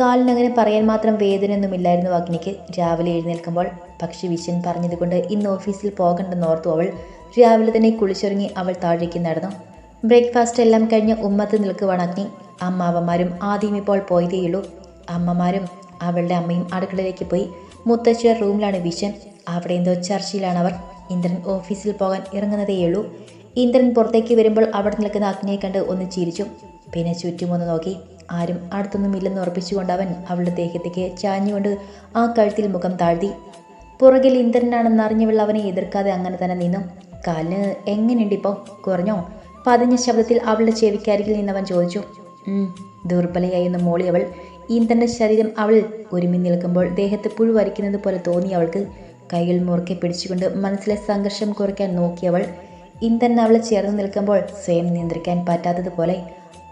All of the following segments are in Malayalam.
കാലിനങ്ങനെ പറയാൻ മാത്രം വേദനയൊന്നുമില്ലായിരുന്നു അഗ്നിക്ക്. രാവിലെ എഴുന്നേൽക്കുമ്പോൾ പക്ഷി വിശ്വൻ പറഞ്ഞതുകൊണ്ട് ഇന്ന് ഓഫീസിൽ പോകണ്ടെന്ന് ഓർത്തു അവൾ. രാവിലെ തന്നെ കുളിച്ചൊരുങ്ങി അവൾ താഴേക്ക് നടന്നു. ബ്രേക്ക്ഫാസ്റ്റ് എല്ലാം കഴിഞ്ഞ് ഉമ്മത്ത് നിൽക്കുവാണ് അഗ്നി. അമ്മാവന്മാരും ആദ്യം ഇപ്പോൾ പോയതേയുള്ളൂ അമ്മമാരും അവളുടെ അമ്മയും അടുക്കളയിലേക്ക് പോയി. മുത്തശ്ശിയുടെ റൂമിലാണ് വിശ്വൻ. അവിടെ എന്തോ ചർച്ചയിലാണ് അവർ ഇന്ദ്രൻ ഓഫീസിൽ പോകാൻ ഇറങ്ങുന്നതേയുള്ളൂ ഇന്ദ്രൻ പുറത്തേക്ക് വരുമ്പോൾ അവിടെ നിൽക്കുന്ന അഗ്നിയെ കണ്ട് ഒന്ന് ചിരിച്ചു. പിന്നെ ചുറ്റുമൊന്ന് നോക്കി. ആരും അടുത്തൊന്നുമില്ലെന്ന് ഉറപ്പിച്ചുകൊണ്ട് അവൻ അവളുടെ ദേഹത്തേക്ക് ചാഞ്ഞുകൊണ്ട് ആ കഴുത്തിൽ മുഖം താഴ്ത്തി. പുറകിൽ ഇന്ദ്രനാണെന്ന് അറിഞ്ഞവൾ അവനെ എതിർക്കാതെ അങ്ങനെ തന്നെ നിന്നു. കാലിന് എങ്ങനെയുണ്ട് ഇപ്പോൾ കുറഞ്ഞോ? പതിഞ്ഞ ശബ്ദത്തിൽ അവളുടെ ചെവിക്കരികിൽ നിന്നവൻ ചോദിച്ചു. "ഉം, ദുർബലയായി എന്ന് മോളി അവൾ. ഇന്ദ്രന്റെ ശരീരം അവൾ ഒരുമി നിൽക്കുമ്പോൾ ദേഹത്ത് പുഴു വരയ്ക്കുന്നത് പോലെ തോന്നി അവൾക്ക്. കൈകൾ മുറുക്കെ പിടിച്ചുകൊണ്ട് മനസ്സിലെ സംഘർഷം കുറയ്ക്കാൻ നോക്കിയവൾ. ഇന്ദ്രൻ അവളെ ചേർന്ന് നിൽക്കുമ്പോൾ സ്വയം നിയന്ത്രിക്കാൻ പറ്റാത്തതുപോലെ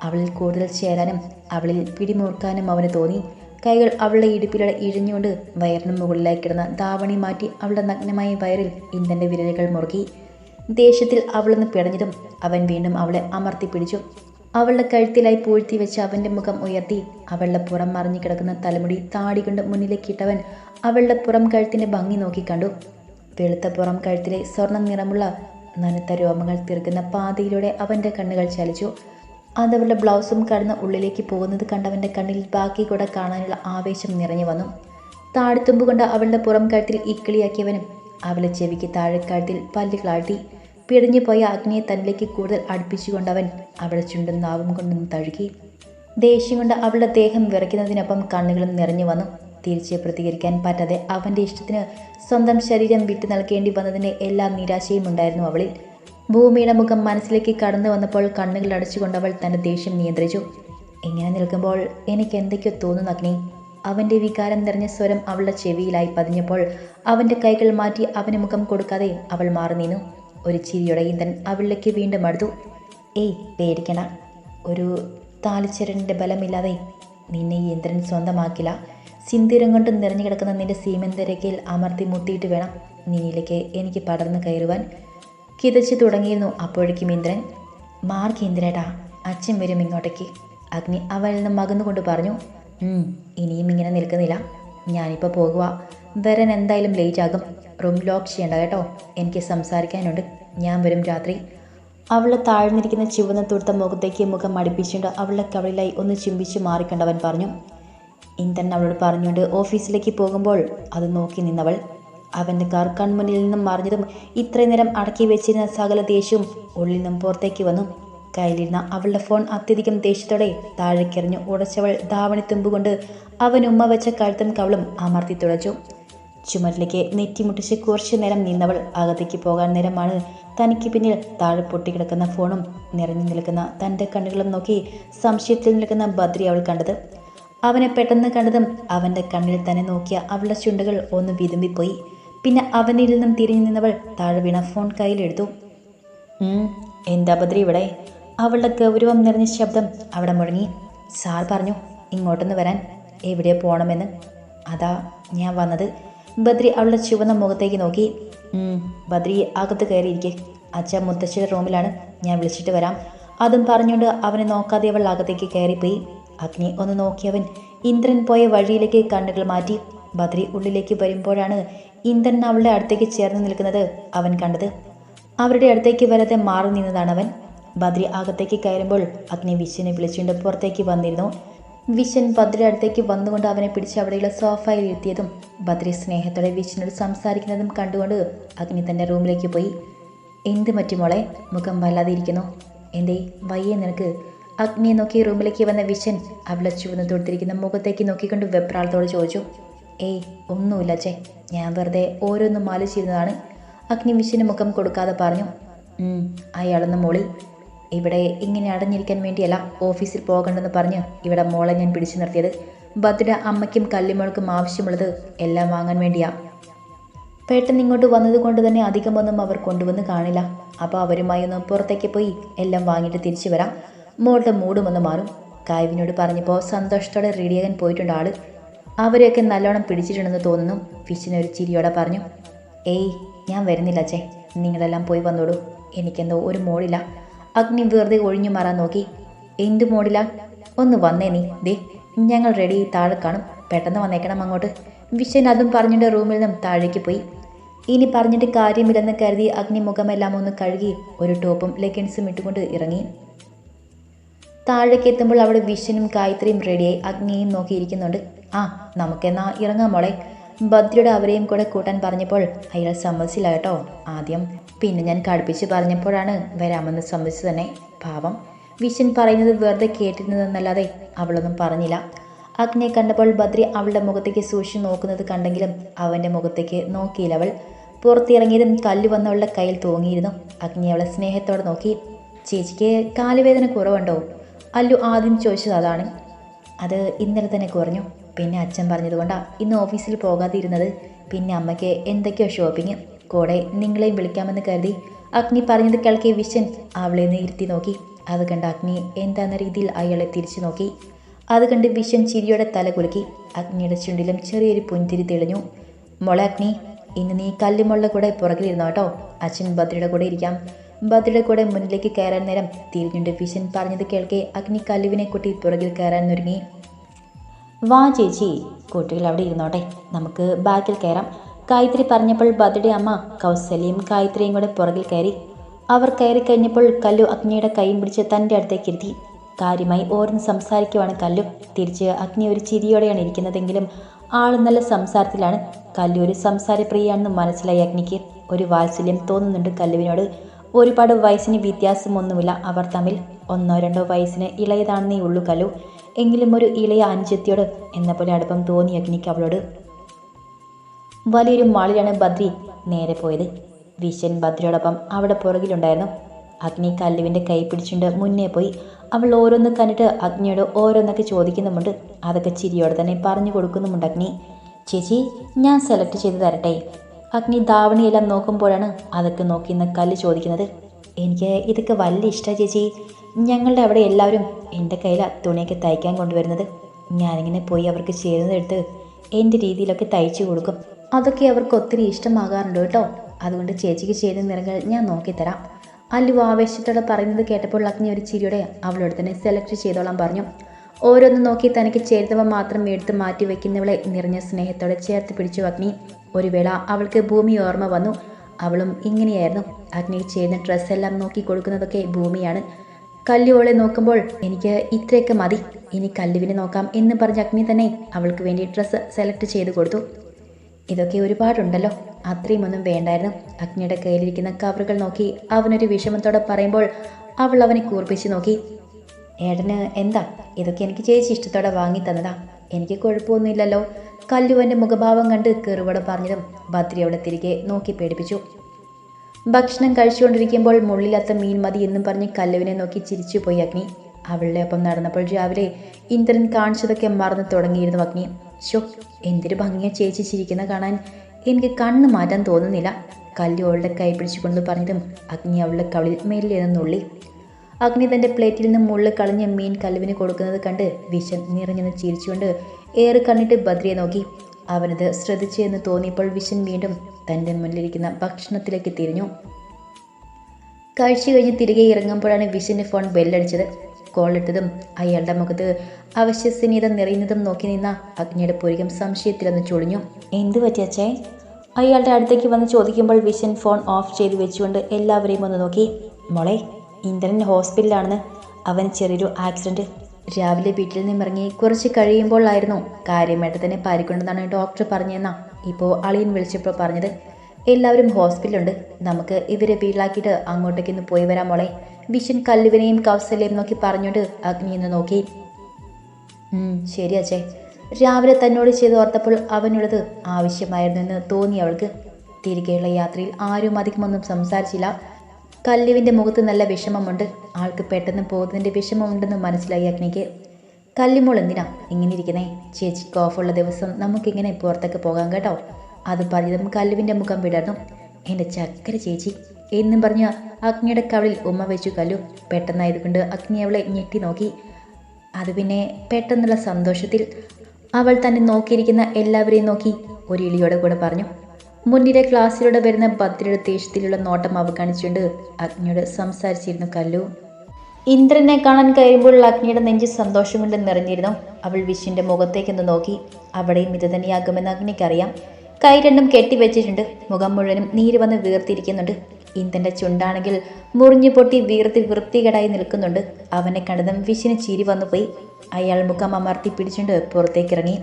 അവളിൽ കൂടുതൽ ചേരാനും അവളിൽ പിടിമുറുക്കാനും അവന് തോന്നി. കൈകൾ അവളുടെ ഇടുപ്പിലൂടെ ഇഴിഞ്ഞുകൊണ്ട് വയറിന് മുകളിലായി കിടന്ന ദാവണി മാറ്റി അവളുടെ നഗ്നമായ വയറിൽ ഇന്ദന്റെ വിരലുകൾ മുറുകി. ദേഷ്യത്തിൽ അവളൊന്ന് പിടഞ്ഞതും അവൻ വീണ്ടും അവളെ അമർത്തി പിടിച്ചു. അവളുടെ കഴുത്തിലായി പൂഴ്ത്തി വെച്ച് അവന്റെ മുഖം ഉയർത്തി അവളുടെ പുറം മറിഞ്ഞു കിടക്കുന്ന തലമുടി താടി കൊണ്ട് മുന്നിലേക്കിട്ടവൻ അവളുടെ പുറം കഴുത്തിന്റെ ഭംഗി നോക്കി കണ്ടു. വെളുത്ത പുറം കഴുത്തിലെ സ്വർണ നിറമുള്ള നനുത്ത രോമങ്ങൾ തീർക്കുന്ന പാതയിലൂടെ അവന്റെ കണ്ണുകൾ ചലിച്ചു. അതവളുടെ ബ്ലൗസും കടന്ന് ഉള്ളിലേക്ക് പോകുന്നത് കണ്ടവന്റെ കണ്ണിൽ ബാക്കി കൂടെ കാണാനുള്ള ആവേശം നിറഞ്ഞു വന്നു. താടിത്തുമ്പ് കൊണ്ട് അവളുടെ പുറം കഴുത്തിൽ ഇക്കിളിയാക്കിയവനും അവളെ ചെവിക്ക് താഴെ കഴുത്തിൽ പല്ലുകളാട്ടി പിടഞ്ഞു പോയ അഗ്നിയെ തന്നിലേക്ക് കൂടുതൽ അടുപ്പിച്ചുകൊണ്ടവൻ അവളെ ചുണ്ടും നാവും കൊണ്ടൊന്ന് തഴുകി. ദേഷ്യം കൊണ്ട് അവളുടെ ദേഹം വിറയ്ക്കുന്നതിനൊപ്പം കണ്ണുകളും നിറഞ്ഞു വന്നു. തിരിച്ച് പ്രതികരിക്കാൻ പറ്റാതെ അവന്റെ ഇഷ്ടത്തിന് സ്വന്തം ശരീരം വിട്ടു നൽകേണ്ടി വന്നതിന്റെ എല്ലാ നിരാശയും ഉണ്ടായിരുന്നു അവളിൽ. ഭൂമിയുടെ മുഖം മനസ്സിലേക്ക് കടന്നു വന്നപ്പോൾ കണ്ണുകൾ അടച്ചുകൊണ്ട് അവൾ തന്റെ ദേഷ്യം നിയന്ത്രിച്ചു. ഇങ്ങനെ നിൽക്കുമ്പോൾ എനിക്ക് എന്തൊക്കെയോ തോന്നുന്നു അഗ്നി. അവന്റെ വികാരം നിറഞ്ഞ സ്വരം അവളുടെ ചെവിയിലായി പതിഞ്ഞപ്പോൾ അവന്റെ കൈകൾ മാറ്റി അവന് മുഖം കൊടുക്കാതെ അവൾ മാറി നിന്നു. ഒരു ചിരിയുടെ ഇന്ധൻ അവളിലേക്ക് വീണ്ടും അടുത്തു. ഏയ് പേടിക്കണ ഒരു താലിച്ചരണിന്റെ ബലമില്ലാതെ നിന്നെ ഈ ഇന്ദ്രൻ സ്വന്തമാക്കില്ല. സിന്ദൂരം കൊണ്ട് നിറഞ്ഞു കിടക്കുന്ന നിന്റെ സീമന്തരക്കയിൽ അമർത്തി മുട്ടിയിട്ട് വേണം. നിന്നിലേക്ക് എനിക്ക് പടർന്നു കയറുവാൻ. കിതച്ചു തുടങ്ങിയിരുന്നു അപ്പോഴേക്കും ഇന്ദ്രൻ മാർക്ക് ഇന്ദ്രേട്ടാ അച്ഛൻ വരും ഇങ്ങോട്ടേക്ക്. അഗ്നി അവളിൽ നിന്ന് മകന്നുകൊണ്ട് പറഞ്ഞു "ഉം, ഇനിയും ഇങ്ങനെ നിൽക്കുന്നില്ല. ഞാനിപ്പോൾ പോകുക വരാൻ എന്തായാലും ലേറ്റ് ആകും. റൂം ലോക്ക് ചെയ്യണ്ട കേട്ടോ. എനിക്ക് സംസാരിക്കാനുണ്ട്. ഞാൻ വരും രാത്രി. അവളെ താഴ്ന്നിരിക്കുന്ന ചുവന്ന തുടുത്ത മുഖത്തേക്ക് മുഖം മടിപ്പിച്ചുകൊണ്ട് അവളുടെ കവളിലായി ഒന്ന് ചുംബിച്ച് മാറിക്കണ്ടവൻ പറഞ്ഞു ഇന്ദ്രൻ അവളോട് പറഞ്ഞുകൊണ്ട് ഓഫീസിലേക്ക് പോകുമ്പോൾ അത് നോക്കി നിന്നവൾ അവന്റെ കാർ കൺമുന്നിൽ നിന്നും മറിഞ്ഞതും ഇത്രയും നേരം അടക്കി വെച്ചിരുന്ന സകല ദേഷ്യവും ഉള്ളിൽ നിന്നും പുറത്തേക്ക് വന്നു. കയ്യിലിരുന്ന അവളുടെ ഫോൺ അത്യധികം ദേഷ്യത്തോടെ താഴേക്കെറിഞ്ഞു ഉടച്ചവൾ ധാവണി തുമ്പുകൊണ്ട് അവൻ ഉമ്മ വെച്ച കഴുത്തും കവളും അമർത്തി തുളച്ചു ചുമരിലേക്ക് നെറ്റിമുട്ടിച്ച് കുറച്ചു നേരം നിന്നവൾ അകത്തേക്ക് പോകാൻ നേരമാണ് തനിക്ക് പിന്നിൽ താഴെ പൊട്ടിക്കിടക്കുന്ന ഫോണും നിറഞ്ഞു നിൽക്കുന്ന തന്റെ കണ്ണുകളും നോക്കി സംശയത്തിൽ നിൽക്കുന്ന ബദ്രി അവൾ കണ്ടത്. അവനെ പെട്ടെന്ന് കണ്ടതും അവന്റെ കണ്ണിൽ തന്നെ നോക്കിയ അവളുടെ ചുണ്ടുകൾ ഒന്ന് വിതുമ്പിപ്പോയി. പിന്നെ അവനിൽ നിന്നും തിരിഞ്ഞു നിന്നവൾ താഴെ വീണ ഫോൺ കയ്യിലെടുത്തു. "ഉം, എന്താ ബദ്രി ഇവിടെ? അവളുടെ ഗൗരവം നിറഞ്ഞ ശബ്ദം അവിടെ മുഴങ്ങി. സാർ പറഞ്ഞു ഇങ്ങോട്ടൊന്ന് വരാൻ. എവിടെ പോകണമെന്ന് അതാ ഞാൻ വന്നത്. ബദ്രി അവളുടെ ചുവന്ന മുഖത്തേക്ക് നോക്കി. "ഉം, ബദ്രി അകത്ത് കയറിയിരിക്കെ. അച്ഛ മുത്തശ്ശിയുടെ റൂമിലാണ്. ഞാൻ വിളിച്ചിട്ട് വരാം. അതും പറഞ്ഞുകൊണ്ട് അവനെ നോക്കാതെ അവൾ അകത്തേക്ക് കയറിപ്പോയി. അഗ്നി ഒന്ന് നോക്കിയവൻ ഇന്ദ്രൻ പോയ വഴിയിലേക്ക് കണ്ണുകൾ മാറ്റി. ബദ്രി ഉള്ളിലേക്ക് വരുമ്പോഴാണ് ഇന്ദ്രൻ അവളുടെ അടുത്തേക്ക് ചേർന്ന് നിൽക്കുന്നത് അവൻ കണ്ടത്. അവരുടെ അടുത്തേക്ക് വരാതെ മാറി നിന്നതാണ് അവൻ. ബദ്രി അകത്തേക്ക് കയറുമ്പോൾ അഗ്നി വിശ്വനെ വിളിച്ചുകൊണ്ട് പുറത്തേക്ക് വന്നിരുന്നു. വിശ്വൻ ബദ്രി അടുത്തേക്ക് വന്നുകൊണ്ട് അവനെ പിടിച്ച് അവിടെയുള്ള സോഫയിൽ ഇരുത്തിയതും ബദ്രി സ്നേഹത്തോടെ വിശ്വനോട് സംസാരിക്കുന്നതും കണ്ടുകൊണ്ട് അഗ്നി തന്റെ റൂമിലേക്ക് പോയി. എന്ത് മറ്റു മോളെ? മുഖം വല്ലാതെ ഇരിക്കുന്നു എന്തേ? വയ്യേ നിനക്ക്. അഗ്നിയെ നോക്കി റൂമിലേക്ക് വന്ന വിശ്വൻ അവളെ ചുവന്ന് തൊടുത്തിരിക്കുന്ന മുഖത്തേക്ക് നോക്കിക്കൊണ്ട് വെപ്രാളത്തോട് ചോദിച്ചു. ഏയ് ഒന്നുമില്ല ചേ. ഞാൻ വെറുതെ ഓരോന്നും ആലോചിച്ചിരുന്നതാണ്. അഗ്നി വിശ്വന് മുഖം കൊടുക്കാതെ പറഞ്ഞു "ഉം, മോളിൽ. മോളി ഇവിടെ ഇങ്ങനെ അടഞ്ഞിരിക്കാൻ വേണ്ടിയല്ല ഓഫീസിൽ പോകണ്ടെന്ന് പറഞ്ഞ് ഇവിടെ മോളെ ഞാൻ പിടിച്ചു നിർത്തിയത്. ഭദ്ര അമ്മയ്ക്കും കല്ലിമോൾക്കും ആവശ്യമുള്ളത് എല്ലാം വാങ്ങാൻ വേണ്ടിയാ. പെട്ടെന്ന് ഇങ്ങോട്ട് വന്നത് കൊണ്ട് തന്നെ അധികമൊന്നും അവർ കൊണ്ടുവന്ന് കാണില്ല. അപ്പോൾ അവരുമായി ഒന്ന് പുറത്തേക്ക് പോയി എല്ലാം വാങ്ങിയിട്ട് തിരിച്ചു വരാം. മോളുടെ മൂടുമൊന്ന് മാറും. കായവിനോട് പറഞ്ഞപ്പോൾ സന്തോഷത്തോടെ റെഡിയാകാൻ പോയിട്ടുണ്ട് ആൾ. അവരെയൊക്കെ നല്ലോണം പിടിച്ചിട്ടുണ്ടെന്ന് തോന്നുന്നു. ഫിഷിന് ഒരു ചിരിയോടെ പറഞ്ഞു ഏയ് ഞാൻ വരുന്നില്ല അച്ഛേ. നിങ്ങളെല്ലാം പോയി വന്നോളൂ. എനിക്കെന്തോ ഒരു മോളില്ല അഗ്നി വെറുതെ ഒഴിഞ്ഞു മാറാൻ നോക്കി. എന്ത് മോളില? ഒന്ന് വന്നേ നീ. ദേ ഞങ്ങൾ റെഡി. താഴെ കാണും. പെട്ടെന്ന് വന്നേക്കണം അങ്ങോട്ട്. വിശ്വൻ അതും പറഞ്ഞിട്ട് റൂമിൽ നിന്നും താഴേക്ക് പോയി. ഇനി പറഞ്ഞിട്ട് കാര്യമില്ലെന്ന് കരുതി അഗ്നി മുഖമെല്ലാം ഒന്ന് കഴുകി ഒരു ടോപ്പും ലെഗിൻസും ഇട്ടുകൊണ്ട് ഇറങ്ങി. താഴേക്ക് എത്തുമ്പോൾ അവിടെ വിശ്വനും ഗായത്രിയും റെഡിയായി അഗ്നിയും നോക്കിയിരിക്കുന്നുണ്ട്. ആ നമുക്കെന്നാ ഇറങ്ങാം മോളെ. ഭദ്രയുടെ അവരെയും കൂടെ കൂട്ടാൻ പറഞ്ഞപ്പോൾ അയാൾ സമ്മതിച്ചില്ല കേട്ടോ ആദ്യം. പിന്നെ ഞാൻ കടുപ്പിച്ച് പറഞ്ഞപ്പോഴാണ് വരാമെന്ന് സമ്മതിച്ചു തന്നെ. പാവം. വിഷൻ പറയുന്നത് വെറുതെ കേട്ടിരുന്നതെന്നല്ലാതെ അവളൊന്നും പറഞ്ഞില്ല. അഗ്നിയെ കണ്ടപ്പോൾ ബദ്രി അവളുടെ മുഖത്തേക്ക് സൂക്ഷിച്ച് നോക്കുന്നത് കണ്ടെങ്കിലും അവന്റെ മുഖത്തേക്ക് നോക്കിയില്ല അവൾ. പുറത്തിറങ്ങിയതും കല്ല് വന്നവളുടെ കയ്യിൽ തൂങ്ങിയിരുന്നു. അഗ്നി അവളെ സ്നേഹത്തോടെ നോക്കി. ചേച്ചിക്ക് കാലുവേദന കുറവുണ്ടോ? അല്ലു ആദ്യം ചോദിച്ചത് അതാണ്. അത് ഇന്നലെ തന്നെ കുറഞ്ഞു. പിന്നെ അച്ഛൻ പറഞ്ഞതുകൊണ്ടാണ് ഇന്ന് ഓഫീസിൽ പോകാതിരുന്നത്. പിന്നെ അമ്മയ്ക്ക് എന്തൊക്കെയോ ഷോപ്പിംഗ് കൂടെ നിങ്ങളെയും വിളിക്കാമെന്ന് കരുതി അഗ്നി പറഞ്ഞത് കേൾക്കിയ വിഷൻ അവളെ ഇരുത്തി നോക്കി. അത് കണ്ട് അഗ്നി എന്താന്ന രീതിയിൽ അയാളെ തിരിച്ചു നോക്കി. അത് കണ്ട് വിഷൻ ചിരിയോടെ തല കുലുക്കി. അഗ്നിയുടെ ചുണ്ടിലും ചെറിയൊരു പുഞ്ചിരി തെളിഞ്ഞു. മോളെ അഗ്നി ഇന്ന് നീ കല്ലുമുള്ള കൂടെ പുറകിലിരുന്നോ കേട്ടോ? അച്ഛൻ ഭദ്രയുടെ കൂടെ ഇരിക്കാം. ഭദ്രയുടെ കൂടെ മുന്നിലേക്ക് കയറാൻ നേരം തിരിഞ്ഞുണ്ട് വിഷൻ പറഞ്ഞത് കേൾക്കെ അഗ്നി കല്ലുവിനെ കൂട്ടി പുറകിൽ കയറാൻ ഒരുങ്ങി. വാ ചേച്ചി. കുട്ടികൾ അവിടെ ഇരുന്നോട്ടെ. നമുക്ക് ബാക്കിൽ കയറാം. ഗായത്രി പറഞ്ഞപ്പോൾ ഭദ്രയുടെ അമ്മ കൗസല്യയും ഗായത്രിയും കൂടെ പുറകിൽ കയറി. അവർ കയറി കഴിഞ്ഞപ്പോൾ കല്ലു അഗ്നിയുടെ കൈയും പിടിച്ച് തന്റെ അടുത്തേക്ക് ഇരുത്തി. കാര്യമായി ഓരോന്ന് സംസാരിക്കുവാണ് കല്ലു. തിരിച്ച് അഗ്നി ഒരു ചിരിയോടെയാണ് ഇരിക്കുന്നതെങ്കിലും ആൾ നല്ല സംസാരത്തിലാണ്. കല്ലു ഒരു സംസാരപ്രിയാണെന്ന് മനസ്സിലായി അഗ്നിക്ക്. ഒരു വാത്സല്യം തോന്നുന്നുണ്ട് കല്ലുവിനോട്. ഒരുപാട് വയസ്സിന് വ്യത്യാസമൊന്നുമില്ല. അവർ തമ്മിൽ ഒന്നോ രണ്ടോ വയസ്സിന് ഇളയതാണെന്നേ ഉള്ളൂ കല്ലു. എങ്കിലും ഒരു ഇളയ അനുജത്തിയോട് എന്ന പോലെ അടുപ്പം തോന്നി അഗ്നിക്ക് അവളോട്. വലിയൊരു മാളിലാണ് ബദ്രി നേരെ പോയത്. വിശൻ ബദ്രിയോടൊപ്പം അവിടെ പുറകിലുണ്ടായിരുന്നു. അഗ്നി കല്ലുവിന്റെ കൈ പിടിച്ചുകൊണ്ട് മുന്നേ പോയി. അവൾ ഓരോന്ന് കണ്ടിട്ട് അഗ്നിയോട് ഓരോന്നൊക്കെ ചോദിക്കുന്നുമുണ്ട്. അതൊക്കെ ചിരിയോടെ തന്നെ പറഞ്ഞു കൊടുക്കുന്നുമുണ്ട് അഗ്നി. ചേച്ചി ഞാൻ സെലക്ട് ചെയ്ത് തരട്ടെ. അഗ്നി ധാവണിയെല്ലാം നോക്കുമ്പോഴാണ് അതൊക്കെ നോക്കി ഇന്ന് കല്ല് ചോദിക്കുന്നത്. എനിക്ക് ഇതൊക്കെ വലിയ ഇഷ്ടമാണ് ചേച്ചി. ഞങ്ങളുടെ അവിടെ എല്ലാവരും എന്റെ കയ്യിൽ തുണിയൊക്കെ തയ്ക്കാൻ കൊണ്ടുവരുന്നത്. ഞാനിങ്ങനെ പോയി അവർക്ക് ചേരുന്നതെടുത്ത് എന്റെ രീതിയിലൊക്കെ തയ്ച്ചു കൊടുക്കും. അതൊക്കെ അവർക്ക് ഒത്തിരി ഇഷ്ടമാകാറുണ്ട് കേട്ടോ. അതുകൊണ്ട് ചേച്ചിക്ക് ചേരുന്ന നിറങ്ങൾ ഞാൻ നോക്കിത്തരാം. അല്ലു ആവേശത്തോടെ പറയുന്നത് കേട്ടപ്പോൾ അഗ്നി ഒരു ചിരിയോടെ അവളോട് തന്നെ സെലക്ട് ചെയ്തോളാൻ പറഞ്ഞു. ഓരോന്ന് നോക്കി തനിക്ക് ചേരുന്നവ മാത്രം എടുത്ത് മാറ്റി വയ്ക്കുന്നവളെ നിറഞ്ഞ സ്നേഹത്തോടെ ചേർത്ത് പിടിച്ചു അഗ്നി. ഒരു വേള അവൾക്ക് ഭൂമി ഓർമ്മ വന്നു. അവളും ഇങ്ങനെയായിരുന്നു. അഗ്നിക്ക് ചെയ്യുന്ന ഡ്രസ്സെല്ലാം നോക്കി കൊടുക്കുന്നതൊക്കെ ഭൂമിയാണ്. കല്ലുവോളെ നോക്കുമ്പോൾ എനിക്ക് ഇത്രയൊക്കെ മതി. ഇനി കല്ലുവിനെ നോക്കാം എന്ന് പറഞ്ഞ അഗ്നി തന്നെ അവൾക്ക് വേണ്ടി ഡ്രസ്സ് സെലക്ട് ചെയ്ത് കൊടുത്തു. ഇതൊക്കെ ഒരുപാടുണ്ടല്ലോ. അത്രയും ഒന്നും വേണ്ടായിരുന്നു. അഗ്നിയുടെ കയ്യിലിരിക്കുന്ന കവറുകൾ നോക്കി അവനൊരു വിഷമത്തോടെ പറയുമ്പോൾ അവൾ അവനെ കൂർപ്പിച്ച് നോക്കി. ഏടന് എന്താ? ഇതൊക്കെ എനിക്ക് ചേച്ചി ഇഷ്ടത്തോടെ വാങ്ങി തന്നതാ. എനിക്ക് കുഴപ്പമൊന്നുമില്ലല്ലോ കല്ലുവന്റെ മുഖഭാവം കണ്ട് കെറുവട പറഞ്ഞതും ഭദ്രി അവളെ തിരികെ നോക്കി പേടിപ്പിച്ചു. ഭക്ഷണം കഴിച്ചുകൊണ്ടിരിക്കുമ്പോൾ മുള്ളില്ലാത്ത മീൻ മതി എന്നും പറഞ്ഞ് കല്ലുവിനെ നോക്കി ചിരിച്ചു പോയി അഗ്നി. അവളുടെ ഒപ്പം നടന്നപ്പോൾ രാവിലെ ഇന്ദ്രൻ കാണിച്ചതൊക്കെ മറന്നു തുടങ്ങിയിരുന്നു അഗ്നി. ഷോ എന്തൊരു ഭംഗിയ ചേച്ചി ചിരിക്കുന്ന കാണാൻ. എനിക്ക് കണ്ണ് മാറ്റാൻ തോന്നുന്നില്ല. കല്ലു അവളുടെ കൈ പിടിച്ചുകൊണ്ട് പറഞ്ഞതും അഗ്നി അവളുടെ കവളിൽ മേലിൽ നുള്ളി. അഗ്നി തന്റെ പ്ലേറ്റിൽ നിന്ന് മുള്ളു കളഞ്ഞ മീൻ കല്ലുവിന് കൊടുക്കുന്നത് കണ്ട് വിശൻ നിറഞ്ഞെന്ന് ചിരിച്ചുകൊണ്ട് ഏറെ കണ്ണിട്ട് ബദ്രിയെ നോക്കി. അവനത് ശ്രദ്ധിച്ചു എന്ന് തോന്നിയപ്പോൾ വിശൻ വീണ്ടും തന്റെ മുന്നിലിരിക്കുന്ന ഭക്ഷണത്തിലേക്ക് തിരിഞ്ഞു. കഴിച്ചു കഴിഞ്ഞ് തിരികെ ഇറങ്ങുമ്പോഴാണ് വിശന്റെ ഫോൺ ബെല്ലടിച്ചത്. കോൾ ഇട്ടതും അയാളുടെ മുഖത്ത് അവശ്യസനീയത നിറയുന്നതും നോക്കി നിന്ന അഗ്നിയുടെ പൊരികം സംശയത്തിലൊന്ന് ചൊളിഞ്ഞു. എന്തു പറ്റിയച്ചേ അയാളുടെ അടുത്തേക്ക് വന്ന് ചോദിക്കുമ്പോൾ വിഷൻ ഫോൺ ഓഫ് ചെയ്ത് വെച്ചുകൊണ്ട് എല്ലാവരെയും ഒന്ന് നോക്കി. മോളെ ഇന്ദ്രൻ ഹോസ്പിറ്റലിലാണെന്ന്. അവൻ ചെറിയൊരു ആക്സിഡന്റ് രാവിലെ വീട്ടിൽ നിന്നിറങ്ങി കുറച്ച് കഴിയുമ്പോഴായിരുന്നു കാര്യമായിട്ട് തന്നെ പാരിക്കൊണ്ടെന്നാണ് ഡോക്ടർ പറഞ്ഞതെന്നാ ഇപ്പോൾ അളിയൻ വിളിച്ചപ്പോൾ പറഞ്ഞത് എല്ലാവരും ഹോസ്പിറ്റലുണ്ട്. നമുക്ക് ഇവരെ വീട്ടിലാക്കിയിട്ട് അങ്ങോട്ടേക്കൊന്ന് പോയി വരാം മോളെ. വിഷൻ കല്ലുവിനെയും കൗസല്യം നോക്കി പറഞ്ഞുകൊണ്ട് അഗ്നി എന്ന് നോക്കി. ശരി അച്ഛേ. രാവിലെ തന്നോട് ചെയ്ത് ഓർത്തപ്പോൾ അവനുള്ളത് ആവശ്യമായിരുന്നു എന്ന് തോന്നി അവൾക്ക്. തിരികെയുള്ള യാത്രയിൽ ആരും അധികമൊന്നും സംസാരിച്ചില്ല. കല്ലുവിന്റെ മുഖത്ത് നല്ല വിഷമമുണ്ട്. ആൾക്ക് പെട്ടെന്ന് പോകുന്നതിന്റെ വിഷമമുണ്ടെന്ന് മനസ്സിലായി അഗ്നിക്ക്. കല്ലിമോൾ എന്തിനാ ഇങ്ങനെ ഇരിക്കുന്നേ? ചേച്ചിക്ക് ഓഫുള്ള ദിവസം നമുക്കിങ്ങനെ പുറത്തൊക്കെ പോകാം കേട്ടോ. അത് പറഞ്ഞതും കല്ലുവിന്റെ മുഖം വിടർന്നു. എന്റെ ചക്കര ചേച്ചി എന്നും പറഞ്ഞ അഗ്നിയുടെ കവളിൽ ഉമ്മ വെച്ചു കല്ലു. പെട്ടെന്നായതുകൊണ്ട് അഗ്നി അവളെ ഞെട്ടി നോക്കി. അത് പിന്നെ പെട്ടെന്നുള്ള സന്തോഷത്തിൽ അവൾ തന്നെ നോക്കിയിരിക്കുന്ന എല്ലാവരെയും നോക്കി. ഒരു ഇളിയോടെ കൂടെ പറഞ്ഞു. മുന്നിലെ ക്ലാസ്സിലൂടെ വരുന്ന ഭദ്രയുടെ ദേഷ്യത്തിലുള്ള നോട്ടം അവഗണിച്ചുകൊണ്ട് അഗ്നിയോട് സംസാരിച്ചിരുന്നു കല്ലു. ഇന്ദ്രനെ കാണാൻ കഴിയുമ്പോൾ അഗ്നിയുടെ നെഞ്ച് സന്തോഷം കൊണ്ട് നിറഞ്ഞിരുന്നു. അവൾ വിഷുവിന്റെ മുഖത്തേക്കൊന്ന് നോക്കി. അവിടെയും ഇത് തന്നെയാകുമെന്ന് അഗ്നിക്കറിയാം. കൈ രണ്ടും കെട്ടിവെച്ചിട്ടുണ്ട് മുഖം മുഴുവനും നീര് വന്ന് വീർത്തിരിക്കുന്നുണ്ട്. ഇന്ദ്രന്റെ ചുണ്ടാണെങ്കിൽ മുറിഞ്ഞു പൊട്ടി വീർത്തി വൃത്തികേടായി നിൽക്കുന്നുണ്ട്. അവനെ കണ്ടതും വിശിന് ചിരി വന്നുപോയി. അയാൾ മുഖം അമർത്തി പിടിച്ചുകൊണ്ട് പുറത്തേക്കിറങ്ങി.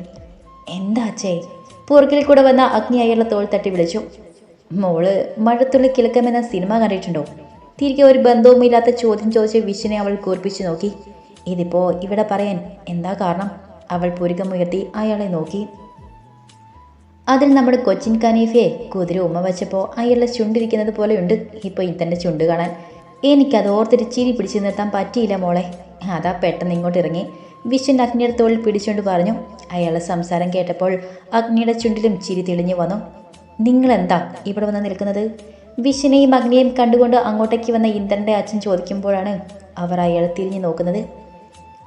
എന്താ അച്ഛേ? പുറകിൽ കൂടെ വന്ന അഗ്നി അയാളെ തോൾ തട്ടി വിളിച്ചു. മോൾ മഴത്തുള്ളി കിളക്കമെന്ന സിനിമ കണ്ടിട്ടുണ്ടോ? തിരികെ ഒരു ബന്ധവുമില്ലാത്ത ചോദ്യം ചോദിച്ച് വിഷിനെ അവൾ കൂർപ്പിച്ചു നോക്കി. ഇതിപ്പോ ഇവിടെ പറയാൻ എന്താ കാരണം? അവൾ പുരുകമുയർത്തി അയാളെ നോക്കി. അതിൽ നമ്മുടെ കൊച്ചിൻ കനീഫയെ കുതിര ഉമ്മ വെച്ചപ്പോൾ അയാളുടെ ചുണ്ടിരിക്കുന്നത് പോലെയുണ്ട് ഇപ്പോൾ ഇത്തന്റെ ചുണ്ട് കാണാൻ. എനിക്കത് ഓർത്തിട്ട് ചിരി പിടിച്ചു നിർത്താൻ പറ്റിയില്ല മോളെ. അതാ പെട്ടെന്ന് ഇങ്ങോട്ട് ഇറങ്ങി. വിഷൻ അഗ്നിയുടെ തോളിൽ പിടിച്ചുകൊണ്ട് പറഞ്ഞു. അയാളെ സംസാരം കേട്ടപ്പോൾ അഗ്നിയുടെ ചുണ്ടിലും ചിരി തെളിഞ്ഞു വന്നു. നിങ്ങളെന്താ ഇവിടെ വന്ന് നിൽക്കുന്നത്? വിഷനെയും അഗ്നിയെയും കണ്ടുകൊണ്ട് അങ്ങോട്ടേക്ക് വന്ന ഇന്ദ്രന്റെ അച്ഛൻ ചോദിക്കുമ്പോഴാണ് അവർ അയാൾ തിരിഞ്ഞു നോക്കുന്നത്.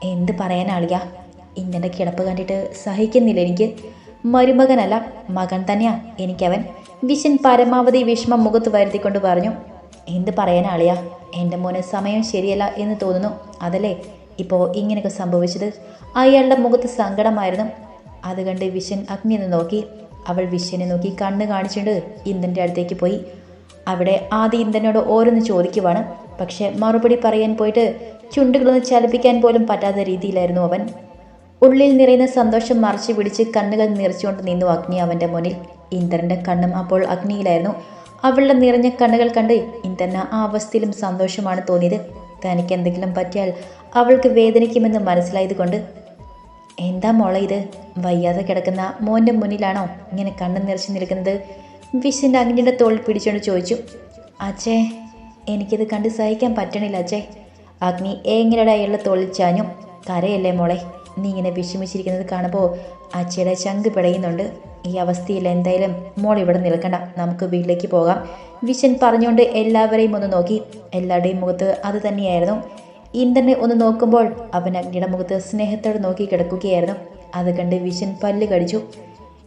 എന്ത് പറയാനാളിയ ഇന്ദ്രന്റെ കിടപ്പ് കണ്ടിട്ട് സഹിക്കുന്നില്ല എനിക്ക്. മരുമകനല്ല മകൻ തന്നെയാ എനിക്കവൻ. വിഷൻ പരമാവധി വിഷമം മുഖത്ത് വരുത്തിക്കൊണ്ട് പറഞ്ഞു എന്ത് പറയാനാളിയ എന്റെ മോന് സമയം ശരിയല്ല എന്ന് തോന്നുന്നു. അതല്ലേ ഇപ്പോൾ ഇങ്ങനെയൊക്കെ സംഭവിച്ചത്? അയാളുടെ മുഖത്ത് സങ്കടമായിരുന്നു. അത് കണ്ട് വിഷൻ അഗ്നിയെന്ന് നോക്കി. അവൾ വിഷനെ നോക്കി കണ്ണ് കാണിച്ചുകൊണ്ട് ഇന്ദ്രന്റെ അടുത്തേക്ക് പോയി. അവിടെ ആദ്യ ഇന്ദ്രനോട് ഓരോന്ന് ചോദിക്കുവാണ്. പക്ഷെ മറുപടി പറയാൻ പോയിട്ട് ചുണ്ടുകളൊന്ന് ചലിപ്പിക്കാൻ പോലും പറ്റാത്ത രീതിയിലായിരുന്നു അവൻ. ഉള്ളിൽ നിറയുന്ന സന്തോഷം മറച്ചു പിടിച്ച് കണ്ണുകൾ നിറച്ചുകൊണ്ട് നിന്നു അഗ്നി അവന്റെ മുന്നിൽ. ഇന്ദ്രന്റെ കണ്ണും അപ്പോൾ അഗ്നിയിലായിരുന്നു. അവളുടെ നിറഞ്ഞ കണ്ണുകൾ കണ്ട് ഇന്ദ്രന് ആ അവസ്ഥയിലും സന്തോഷമാണ് തോന്നിയത്. തനിക്ക് എന്തെങ്കിലും പറ്റിയാൽ അവൾക്ക് വേദനിക്കുമെന്ന് മനസ്സിലായത് കൊണ്ട് എന്താ മോളെ ഇത്? വയ്യാതെ കിടക്കുന്ന മോന്റെ മുന്നിലാണോ ഇങ്ങനെ കണ്ണു നിറച്ചു നിൽക്കുന്നത്? വിഷിന്റെ അഗ്നിയുടെ തോളിൽ പിടിച്ചുകൊണ്ട് ചോദിച്ചു അച്ഛേ എനിക്കിത് കണ്ട് സഹിക്കാൻ പറ്റണില്ല അച്ഛേ. അഗ്നി എങ്ങനെയുടെ അയാളുടെ തോളിൽ ചാഞ്ഞു. കരയല്ലേ മോളെ നീ ഇങ്ങനെ വിഷമിച്ചിരിക്കുന്നത് കാണുമ്പോൾ അച്ഛയുടെ ചങ്ക് പിടയുന്നുണ്ട്. ഈ അവസ്ഥയിൽ എന്തായാലും മോൾ ഇവിടെ നിൽക്കണ്ട. നമുക്ക് വീട്ടിലേക്ക് പോകാം. വിഷൻ പറഞ്ഞുകൊണ്ട് എല്ലാവരെയും ഒന്ന് നോക്കി. എല്ലാവരുടെയും മുഖത്ത് അത് തന്നെയായിരുന്നു. ഇന്ദ്രനെ ഒന്ന് നോക്കുമ്പോൾ അവൻ അഗ്നിയുടെ മുഖത്ത് സ്നേഹത്തോടെ നോക്കി കിടക്കുകയായിരുന്നു. അത് കണ്ട് വിഷൻ പല്ല് കടിച്ചു.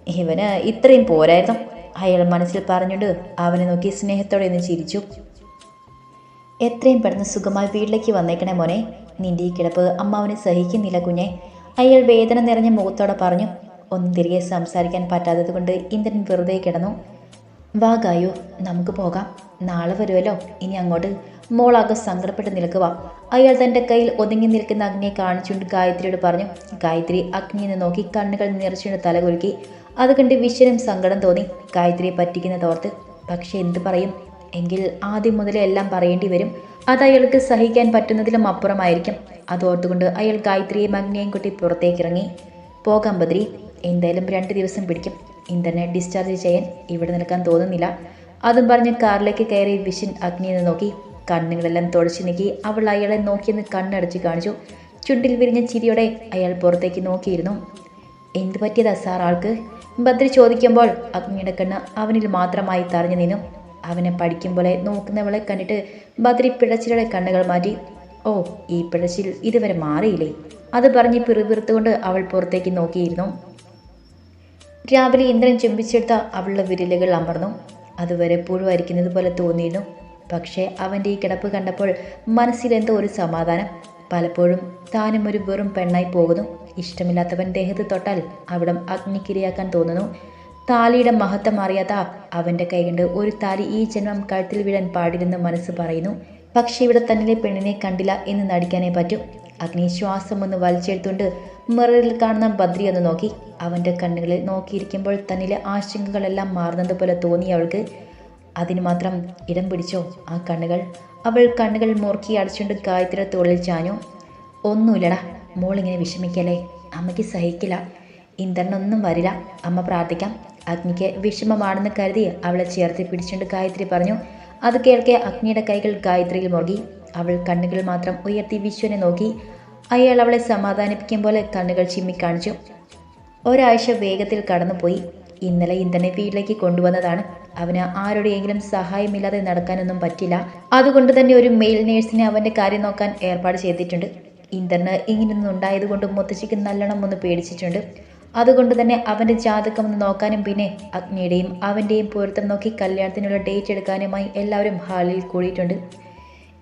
ഇവന് ഇത്രയും പോരായിരുന്നു. അയാൾ മനസ്സിൽ പറഞ്ഞുകൊണ്ട് അവനെ നോക്കി സ്നേഹത്തോടെ ഒന്ന് ചിരിച്ചു. എത്രയും പെട്ടെന്ന് സുഖമായി വീട്ടിലേക്ക് വന്നേക്കണേ മോനെ. നിന്റെ ഈ കിടപ്പ് അമ്മാവനെ സഹിക്കുന്നില്ല കുഞ്ഞെ. അയാൾ വേദന നിറഞ്ഞ മുഖത്തോടെ പറഞ്ഞു ഒന്നും തിരികെ സംസാരിക്കാൻ പറ്റാത്തത് കൊണ്ട് ഇന്ദ്രൻ വെറുതെ കിടന്നു. വാ ഗായു നമുക്ക് പോകാം. നാളെ വരുമല്ലോ ഇനി അങ്ങോട്ട് മോളാകെ സങ്കടപ്പെട്ട് നിൽക്കുക. അയാൾ തന്റെ കയ്യിൽ ഒതുങ്ങി നിൽക്കുന്ന അഗ്നിയെ കാണിച്ചുകൊണ്ട് ഗായത്രിയോട് പറഞ്ഞു ഗായത്രി അഗ്നിയെ നോക്കി കണ്ണുകൾ നിറച്ചുകൊണ്ട് തലകുലുക്കി. അത് കണ്ട് വിശ്വനും സങ്കടം തോന്നി. ഗായത്രിയെ പറ്റിക്കുന്ന തോർത്ത് പക്ഷെ എന്ത് പറയും? എങ്കിൽ ആദ്യം മുതലേ എല്ലാം പറയേണ്ടി വരും. അത് അയാൾക്ക് സഹിക്കാൻ പറ്റുന്നതിലും അപ്പുറമായിരിക്കും. അതോർത്തുകൊണ്ട് അയാൾ ഗായത്രിയെയും അഗ്നിയെയും കൂട്ടി പുറത്തേക്കിറങ്ങി. പോകാം ബദ്രി. എന്തായാലും രണ്ട് ദിവസം പിടിക്കും. ഇന്ദ്രനെ ഡിസ്ചാർജ് ചെയ്യാൻ ഇവിടെ നിൽക്കാൻ തോന്നുന്നില്ല. അതും പറഞ്ഞ് കാറിലേക്ക് കയറി വിഷിൻ അഗ്നിയെ നോക്കി. കണ്ണുകളെല്ലാം തുടച്ചു നീക്കി. അവൾ അയാളെ നോക്കിയെന്ന് കണ്ണടച്ച് കാണിച്ചു. ചുണ്ടിൽ വിരിഞ്ഞ ചിരിയോടെ അയാൾ പുറത്തേക്ക് നോക്കിയിരുന്നു. എന്ത് പറ്റിയതാ സാർ ആൾക്ക്? ബദ്രി ചോദിക്കുമ്പോൾ അഗ്നിയുടെ കണ്ണ് അവനിൽ മാത്രമായി തറഞ്ഞു നിന്നു. അവനെ പഠിക്കും പോലെ നോക്കുന്നവളെ കണ്ടിട്ട് ബദ്രി പിഴച്ചിലെ കണ്ണുകൾ മാറ്റി ഓ ഈ പിഴച്ചിൽ ഇതുവരെ മാറിയില്ലേ? അത് പറഞ്ഞ് പിറുപിറുത്തുകൊണ്ട് അവൾ പുറത്തേക്ക് നോക്കിയിരുന്നു. രാവിലെ ഇന്ദ്രൻ ചുംബിച്ചെടുത്ത അവളുടെ വിരലുകൾ അമർന്നു. അതുവരെ പുഴുവരിക്കുന്നത് പോലെ തോന്നിയിരുന്നു. പക്ഷേ അവന്റെ ഈ കിടപ്പ് കണ്ടപ്പോൾ മനസ്സിലെന്തോ ഒരു സമാധാനം. പലപ്പോഴും താനും ഒരു വെറും പെണ്ണായി പോകുന്നു. ഇഷ്ടമില്ലാത്തവൻ ദേഹത്ത് തൊട്ടാൽ അവിടം അഗ്നിക്കിരയാക്കാൻ തോന്നുന്നു. താലിയുടെ മഹത്വം അറിയാത്ത അവന്റെ കൈകൊണ്ട് ഒരു താലി ഈ ജന്മം കഴുത്തിൽ വീഴാൻ പാടില്ലെന്ന് മനസ്സ് പറയുന്നു. പക്ഷേ ഇവിടെ തന്നിലെ പെണ്ണിനെ കണ്ടില്ല എന്ന് നടിക്കാനേ പറ്റൂ. അഗ്നി ശ്വാസം ഒന്ന് വലിച്ചെടുത്തുകൊണ്ട് മിററിൽ കാണുന്ന ബദ്രി ഒന്ന് നോക്കി. അവന്റെ കണ്ണുകളിൽ നോക്കിയിരിക്കുമ്പോൾ തന്നിലെ ആശങ്കകളെല്ലാം മാറുന്നത് തോന്നി അവൾക്ക്. അതിന് മാത്രം ഇടം പിടിച്ചോ? ആ കണ്ണുകൾ. അവൾ കണ്ണുകൾ മുറുക്കി അടച്ചുകൊണ്ട് ഗായത്രി തോളിൽ ചാഞ്ഞു. ഒന്നുമില്ലടാ മോളിങ്ങനെ വിഷമിക്കല്ലേ? അമ്മയ്ക്ക് സഹിക്കില്ല. ഇന്ദ്രനൊന്നും വരില്ല. അമ്മ പ്രാർത്ഥിക്കാം. അഗ്നിക്ക് വിഷമമാണെന്ന് കരുതി അവളെ ചേർത്ത് പിടിച്ചുകൊണ്ട് ഗായത്രി പറഞ്ഞു. അത് കേൾക്കെ അഗ്നിയുടെ കൈകൾ ഗായത്രിയിൽ മുറുകി. അവൾ കണ്ണുകൾ മാത്രം ഉയർത്തി വിശ്വനെ നോക്കി. അയാൾ അവളെ സമാധാനിപ്പിക്കും പോലെ കണ്ണുകൾ ചിമ്മിക്കാണിച്ചു ഒരാഴ്ച വേഗത്തിൽ കടന്നുപോയി. ഇന്നലെ ഇന്ധനെ വീട്ടിലേക്ക് കൊണ്ടുവന്നതാണ്. അവന് ആരുടെയെങ്കിലും സഹായമില്ലാതെ നടക്കാനൊന്നും പറ്റില്ല. അതുകൊണ്ട് തന്നെ ഒരു മെയിൽ നേഴ്സിനെ അവന്റെ കാര്യം നോക്കാൻ ഏർപ്പാട് ചെയ്തിട്ടുണ്ട്. ഇന്ദ്രന് ഇങ്ങനെയൊന്നും ഉണ്ടായതുകൊണ്ട് മുത്തശ്ശിക്ക് നല്ലോണം ഒന്ന് പേടിച്ചിട്ടുണ്ട്. അതുകൊണ്ട് തന്നെ അവന്റെ ജാതകം ഒന്ന് നോക്കാനും പിന്നെ അഗ്നിയുടെയും അവന്റെയും പൊരുത്തം നോക്കി കല്യാണത്തിനുള്ള ഡേറ്റ് എടുക്കാനുമായി എല്ലാവരും ഹാളിൽ കൂടിയിട്ടുണ്ട്.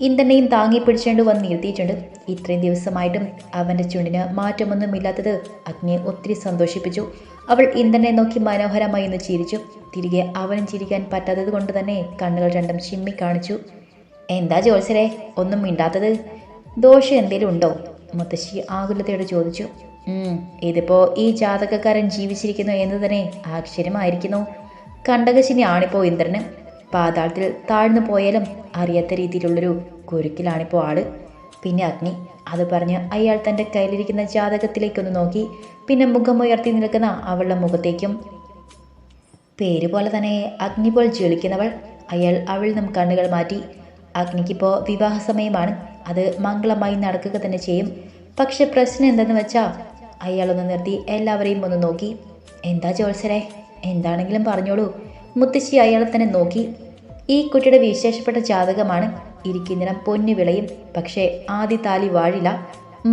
ഇന്ദ്രനെയും താങ്ങി പിടിച്ചുകൊണ്ട് വന്ന് നിർത്തിയിട്ടുണ്ട്. ഇത്രയും ദിവസമായിട്ടും അവന്റെ ചുണ്ടിന് മാറ്റമൊന്നുമില്ലാത്തത് അഗ്നിയെ ഒത്തിരി സന്തോഷിപ്പിച്ചു. അവൾ ഇന്ദ്രനെ നോക്കി മനോഹരമായി ഒന്ന് ചിരിച്ചു. തിരികെ അവനും ചിരിക്കാൻ പറ്റാത്തത് കൊണ്ട് തന്നെ കണ്ണുകൾ രണ്ടും ചിമ്മി കാണിച്ചു. എന്താ ജോത്സരെ ഒന്നും മിണ്ടാത്തത്? ദോഷം എന്തെങ്കിലും ഉണ്ടോ? മുത്തശ്ശി ആകുലതയോട് ചോദിച്ചു. ഇതിപ്പോൾ ഇതിപ്പോ ഈ ജാതകക്കാരൻ ജീവിച്ചിരിക്കുന്നു എന്ന് തന്നെ ആശ്ചര്യമായിരിക്കുന്നു. കണ്ടകശിനി ആണിപ്പോ ഇന്ദ്രന്. പാതാളത്തിൽ താഴ്ന്നു പോയാലും അറിയാത്ത രീതിയിലുള്ളൊരു കുരുക്കിലാണിപ്പോൾ ആൾ. പിന്നെ അഗ്നി. അത് പറഞ്ഞ് അയാൾ തന്റെ കയ്യിലിരിക്കുന്ന ജാതകത്തിലേക്കൊന്ന് നോക്കി പിന്നെ മുഖം ഉയർത്തി നിൽക്കുന്ന അവളുടെ മുഖത്തേക്കും. പേര് പോലെ തന്നെ അഗ്നി പോൽ ജ്വലിക്കുന്നവൾ. അയാൾ അവളിൽ നിന്നും കണ്ണുകൾ മാറ്റി അഗ്നിക്കിപ്പോൾ വിവാഹ സമയമാണ് അത് മംഗളമായി നടക്കുക തന്നെ ചെയ്യും. പക്ഷെ പ്രശ്നം എന്തെന്ന് വെച്ചാൽ അയാളൊന്ന് നിർത്തി എല്ലാവരെയും ഒന്ന് നോക്കി. എന്താ ജോത്സരെ? എന്താണെങ്കിലും പറഞ്ഞോളൂ. മുത്തശ്ശി അയാളെ തന്നെ നോക്കി. ഈ കുട്ടിയുടെ വിശേഷപ്പെട്ട ജാതകമാണ് ഇരിക്കുന്നിടം പൊന്നു വിളയും. പക്ഷേ ആദ്യ താലി വാഴില്ല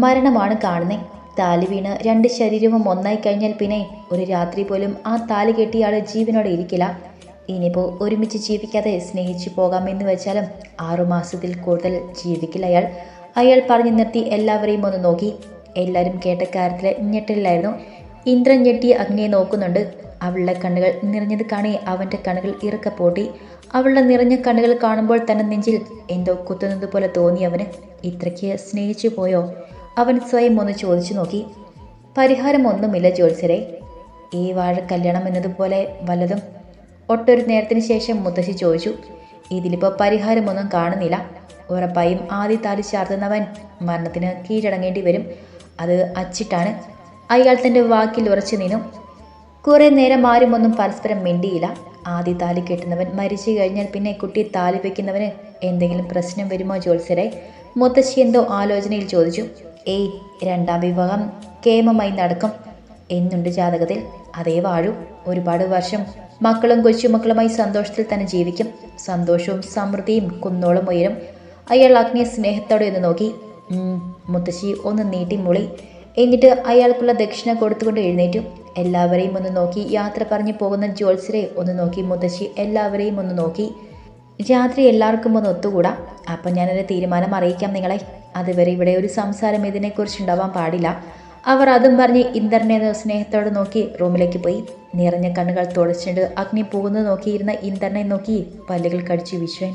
മരണമാണ് കാണുന്നത് താലി വീണ് രണ്ട് ശരീരവും ഒന്നായി കഴിഞ്ഞാൽ പിന്നെ ഒരു രാത്രി പോലും ആ താലി കെട്ടിയാൾ ജീവനോടെ ഇരിക്കില്ല. ഇനിയിപ്പോൾ ഒരുമിച്ച് ജീവിക്കാതെ സ്നേഹിച്ചു പോകാമെന്ന് വെച്ചാലും ആറുമാസത്തിൽ കൂടുതൽ ജീവിക്കില്ല അയാൾ. അയാൾ പറഞ്ഞു നിർത്തി എല്ലാവരെയും ഒന്ന് നോക്കി. എല്ലാവരും കേട്ട കാര്യത്തിൽ ഞെട്ടലിലായിരുന്നു. ഇന്ദ്രൻ ഞെട്ടി അഗ്നിയെ നോക്കുന്നുണ്ട്. അവളുടെ കണ്ണുകൾ നിറഞ്ഞത് കാണി അവന്റെ കണ്ണുകൾ ഇറക്ക പൊട്ടി. അവളുടെ നിറഞ്ഞ കണ്ണുകൾ കാണുമ്പോൾ തന്നെ നെഞ്ചിൽ എന്തോ കുത്തുന്നത് പോലെ തോന്നി അവന്. ഇത്രയ്ക്ക് സ്നേഹിച്ചു പോയോ? അവൻ സ്വയം ഒന്ന് ചോദിച്ചു നോക്കി. പരിഹാരം ഒന്നുമില്ല ജോത്സരെ ഈ വാഴ കല്യാണം എന്നതുപോലെ വല്ലതും? ഒട്ടൊരു നേരത്തിന് ശേഷം മുത്തശ്ശി ചോദിച്ചു. ഇതിലിപ്പോൾ പരിഹാരമൊന്നും കാണുന്നില്ല. ഉറപ്പായും ആദ്യ താലി ചാർത്തുന്നവൻ മരണത്തിന് കീഴടങ്ങേണ്ടി വരും. അത് അച്ചിട്ടാണ്. അയാൾ തന്റെ വാക്കിൽ ഉറച്ചു നിന്നു. കുറേ നേരം ആരും ഒന്നും പരസ്പരം മിണ്ടിയില്ല. ആദ്യ താലി കെട്ടുന്നവൻ മരിച്ചു കഴിഞ്ഞാൽ പിന്നെ കുട്ടി താലി വെക്കുന്നവന് എന്തെങ്കിലും പ്രശ്നം വരുമോ ജോത്സരെ മുത്തശ്ശി എന്തോ ആലോചനയിൽ ചോദിച്ചു. ഏയ് രണ്ടാം വിവാഹം കേമമായി നടക്കും എന്നുണ്ട് ജാതകത്തിൽ. അതേ വാഴൂ. ഒരുപാട് വർഷം മക്കളും കൊച്ചുമക്കളുമായി സന്തോഷത്തിൽ തന്നെ ജീവിക്കും. സന്തോഷവും സമൃദ്ധിയും കുന്നോളം ഉയരും. അയാൾ അഗ്നിയെ സ്നേഹത്തോടെ ഒന്ന് നോക്കി. മുത്തശ്ശി ഒന്ന് നീട്ടി മുളി. എന്നിട്ട് അയാൾക്കുള്ള ദക്ഷിണ കൊടുത്തുകൊണ്ട് എഴുന്നേറ്റു. എല്ലാവരെയും ഒന്ന് നോക്കി യാത്ര പറഞ്ഞു പോകുന്ന ജോത്സരെ ഒന്ന് നോക്കി മുത്തശ്ശി എല്ലാവരെയും ഒന്ന് നോക്കി. രാത്രി എല്ലാവർക്കും ഒന്ന് ഒത്തുകൂടാം. അപ്പം ഞാനൊരു തീരുമാനം അറിയിക്കാം നിങ്ങളെ. അതുവരെ ഇവിടെ ഒരു സംസാരം ഇതിനെക്കുറിച്ച് ഉണ്ടാവാൻ പാടില്ല. അവർ അതും പറഞ്ഞ് ഇന്ദ്രനെ സ്നേഹത്തോടെ നോക്കി റൂമിലേക്ക് പോയി. നിറഞ്ഞ കണ്ണുകൾ തുടച്ചിട്ട് അഗ്നി പോകുന്നത് നോക്കിയിരുന്ന ഇന്ദ്രനെ നോക്കി പല്ലുകൾ കടിച്ചു വിശ്വൻ